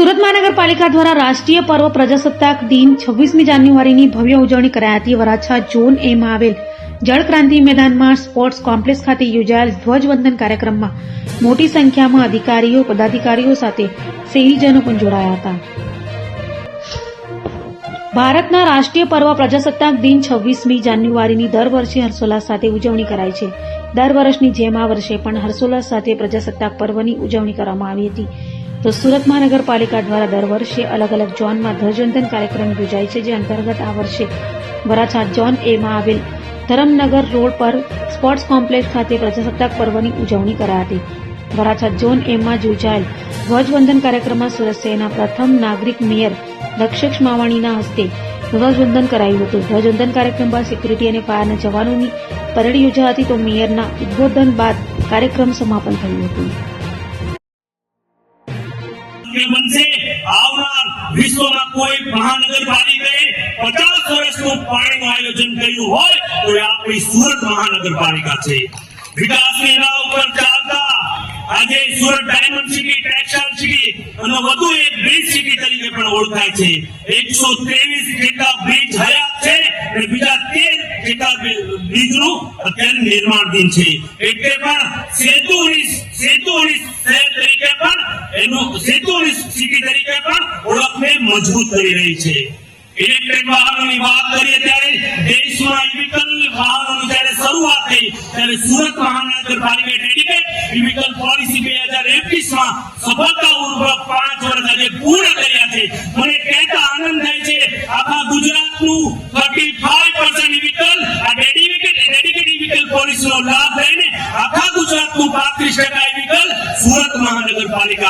સુરત મહાનગરપાલિકા દ્વારા રાષ્ટ્રીય પર્વ પ્રજાસત્તાક દિન છવ્વીસમી જાન્યુઆરીની ભવ્ય ઉજવણી કરાઈ હતી. વરાછા ઝોન એમાં આવેલ જળક્રાંતિ મેદાનમાં સ્પોર્ટ્સ કોમ્પ્લેક્સ ખાતે યોજાયેલ ધ્વજવંદન કાર્યક્રમમાં મોટી સંખ્યામાં અધિકારીઓ, પદાધિકારીઓ સાથે શહેરીજનો પણ જોડાયા હતા. ભારતના રાષ્ટ્રીય પર્વ પ્રજાસત્તાક દિન છવ્વીસમી જાન્યુઆરીની દર વર્ષે હર્ષોલ્લાસ સાથે ઉજવણી કરાય છે. દર વર્ષની જેમ આ વર્ષે પણ હર્ષોલ્લાસ સાથે પ્રજાસત્તાક પર્વની ઉજવણી કરવામાં આવી હતી. તો સુરત મહાનગરપાલિકા દ્વારા દર વર્ષે અલગ અલગ ઝોનમાં ધ્વજવંદન કાર્યક્રમ યોજાય છે, જે અંતર્ગત આ વર્ષે વરાછા ઝોન એમાં આવેલ ધરમનગર રોડ પર સ્પોર્ટ્સ કોમ્પ્લેક્સ ખાતે પ્રજાસત્તાક પર્વની ઉજવણી કરાઈ હતી. વરાછા ઝોન એમાં યોજાયેલ ધ્વજવંદન કાર્યક્રમમાં સુરત શહેરના પ્રથમ નાગરિક મેયર દક્ષેશ માવાણીના હસ્તે ધ્વજવંદન કરાયું હતું. ધ્વજવંદન કાર્યક્રમ બાદ સિક્યુરિટી અને ફાયરના જવાનોની પરેડ યોજાઈ હતી તો મેયરના ઉદબોધન બાદ કાર્યક્રમ સમાપન થયું હતું. બનશે આવનાર વિશ્વમાં કોઈ મહાનગરપાલિકાએ પચાસ વર્ષનું પાણીનું આયોજન કર્યું હોય, તો એ આપણી સુરત મહાનગરપાલિકા છે. વિકાસની રાહ ઉપર ચાલતા આજે Surat diamond city, textile city અને વધુ એક બ્રિજ સિટી તરીકે પણ ઓળખાય છે. એકસો ત્રેવીસ જેટલા બ્રિજ હયાત છે અને બીજા તેર જેટલા બ્રિજનું અત્યારે નિર્માણધીન છે. એટલે પણ સેતુની સેતુની મજબૂત કરી રહી છે. ઇલેક્ટ્રિક વાહનોની વાત કરીએ ત્યારે દેશમાં ઇવિકલ વાહનોની જ્યારે શરૂઆત થઈ, ત્યારે સુરત મહાનગરપાલિકાએ ડેડિકેટ ઇવિકલ પોલિસી બે હજાર એકવીસમાં સફળતાપૂર્વક પાંચ વર્ષ આજે પૂર્ણ કર્યા છે. મને કહેતા આનંદ થાય છે, આખા ગુજરાતનું થર્ટી ફાઈવ પર્સન્ટ ઇવિકલ આ ડેડિકેટ ડેડિકેટ ઇવિકલ પોલિસીનો લાભ લઈને આખા ગુજરાતનું પાંત્રીસ ટકા ઇવિકલ સુરત મહાનગરપાલિકા